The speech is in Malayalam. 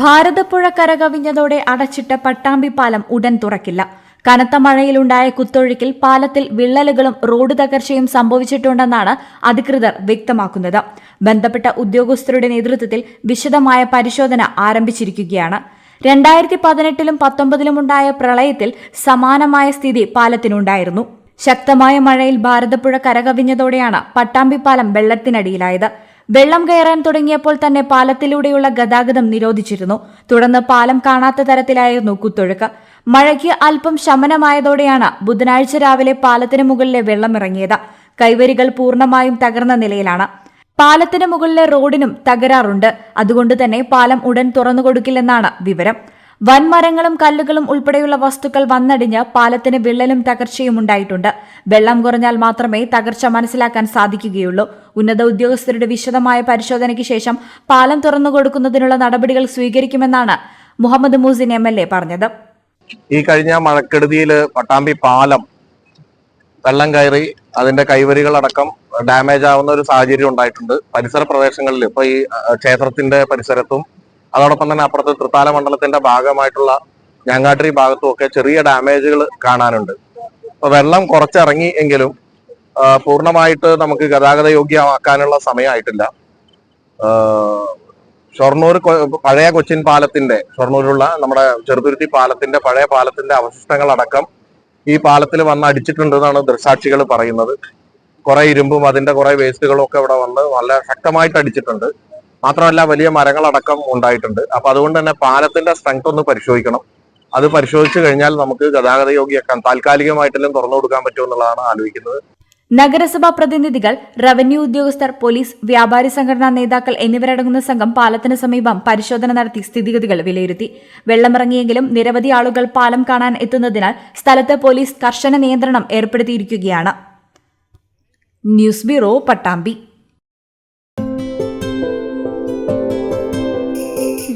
ഭാരതപ്പുഴ കരകവിഞ്ഞതോടെ അടച്ചിട്ട പട്ടാമ്പി പാലം ഉടൻ തുറക്കില്ല. കനത്ത മഴയിലുണ്ടായ കുത്തൊഴുക്കിൽ പാലത്തിൽ വിള്ളലുകളും റോഡ് തകർച്ചയും സംഭവിച്ചിട്ടുണ്ടെന്നാണ് അധികൃതർ വ്യക്തമാക്കുന്നത്. ബന്ധപ്പെട്ട ഉദ്യോഗസ്ഥരുടെ നേതൃത്വത്തിൽ വിശദമായ പരിശോധന ആരംഭിച്ചിരിക്കുകയാണ്. രണ്ടായിരത്തി പതിനെട്ടിലും പത്തൊമ്പതിലും ഉണ്ടായ പ്രളയത്തിൽ സമാനമായ സ്ഥിതി പാലത്തിനുണ്ടായിരുന്നു. ശക്തമായ മഴയിൽ ഭാരതപ്പുഴ കരകവിഞ്ഞതോടെയാണ് പട്ടാമ്പി പാലം വെള്ളത്തിനടിയിലായത്. വെള്ളം കയറാൻ തുടങ്ങിയപ്പോൾ തന്നെ പാലത്തിലൂടെയുള്ള ഗതാഗതം നിരോധിച്ചിരുന്നു. തുടർന്ന് പാലം കാണാത്ത തരത്തിലായിരുന്നു കുത്തൊഴുക്ക്. മഴയ്ക്ക് അല്പം ശമനമായതോടെയാണ് ബുധനാഴ്ച രാവിലെ പാലത്തിന് മുകളിലെ വെള്ളം ഇറങ്ങിയത്. കൈവരികൾ പൂർണമായും തകർന്ന നിലയിലാണ്. പാലത്തിന് മുകളിലെ റോഡിനും തകരാറുണ്ട്. അതുകൊണ്ട് തന്നെ പാലം ഉടൻ തുറന്നുകൊടുക്കില്ലെന്നാണ് വിവരം. വൻമരങ്ങളും കല്ലുകളും ഉൾപ്പെടെയുള്ള വസ്തുക്കൾ വന്നടിഞ്ഞ് പാലത്തിന് വിള്ളലും തകർച്ചയും ഉണ്ടായിട്ടുണ്ട്. വെള്ളം കുറഞ്ഞാൽ മാത്രമേ തകർച്ച മനസ്സിലാക്കാൻ സാധിക്കുകയുള്ളൂ. ഉന്നത ഉദ്യോഗസ്ഥരുടെ വിശദമായ പരിശോധനയ്ക്ക് ശേഷം പാലം തുറന്നു കൊടുക്കുന്നതിനുള്ള നടപടികൾ സ്വീകരിക്കുമെന്നാണ് Muhammad Muhsin M L A പറഞ്ഞത്. ഈ കഴിഞ്ഞ മഴക്കെടുതിയിൽ പട്ടാമ്പി പാലം വെള്ളം കയറി അതിന്റെ കൈവരികളടക്കം ഡാമേജ് ആവുന്ന ഒരു സാഹചര്യം ഉണ്ടായിട്ടുണ്ട്. പരിസര പ്രദേശങ്ങളിൽ ഇപ്പൊ ഈ ക്ഷേത്രത്തിന്റെ പരിസരത്തും അതോടൊപ്പം തന്നെ അപ്പുറത്ത് തൃത്താല മണ്ഡലത്തിന്റെ ഭാഗമായിട്ടുള്ള ഞങ്ങാട്ടിരി ഭാഗത്തും ഒക്കെ ചെറിയ ഡാമേജുകൾ കാണാനുണ്ട്. അപ്പൊ വെള്ളം കുറച്ചിറങ്ങി എങ്കിലും പൂർണമായിട്ട് നമുക്ക് ഗതാഗത യോഗ്യമാക്കാനുള്ള സമയമായിട്ടില്ല. ഷൊർണൂർ പഴയ കൊച്ചിൻ പാലത്തിന്റെ ഷൊർണൂരിലുള്ള നമ്മുടെ ചെറുതുരുത്തി പാലത്തിന്റെ പഴയ പാലത്തിന്റെ അവശിഷ്ടങ്ങളടക്കം ഈ പാലത്തിൽ വന്ന് അടിച്ചിട്ടുണ്ടെന്നാണ് ദൃക്സാക്ഷികൾ പറയുന്നത്. കുറെ ഇരുമ്പും അതിന്റെ കുറെ വേസ്റ്റുകളും ഒക്കെ ഇവിടെ വന്ന് നല്ല ശക്തമായിട്ട് അടിച്ചിട്ടുണ്ട്. മാത്രമല്ല വലിയ മരങ്ങളടക്കം ഉണ്ടായിട്ടുണ്ട്. അപ്പൊ അതുകൊണ്ട് തന്നെ പാലത്തിന്റെ സ്ട്രെങ്ത് ഒന്ന് പരിശോധിക്കണം. അത് പരിശോധിച്ചു കഴിഞ്ഞാൽ നമുക്ക് ഗതാഗത യോഗ്യമാക്കാൻ താൽക്കാലികമായിട്ടെല്ലാം തുറന്നു കൊടുക്കാൻ പറ്റുമെന്നുള്ളതാണ് ആലോചിക്കുന്നത്. നഗരസഭാ പ്രതിനിധികൾ റവന്യൂ ഉദ്യോഗസ്ഥർ പോലീസ് വ്യാപാരി സംഘടനാ നേതാക്കൾ എന്നിവരടങ്ങുന്ന സംഘം പാലത്തിന് സമീപം പരിശോധന നടത്തി സ്ഥിതിഗതികൾ വിലയിരുത്തി. വെള്ളമിറങ്ങിയെങ്കിലും നിരവധി ആളുകൾ പാലം കാണാൻ എത്തുന്നതിനാൽ സ്ഥലത്ത് പോലീസ് കർശന നിയന്ത്രണം ഏർപ്പെടുത്തിയിരിക്കുകയാണ്. News bureau Pattambi.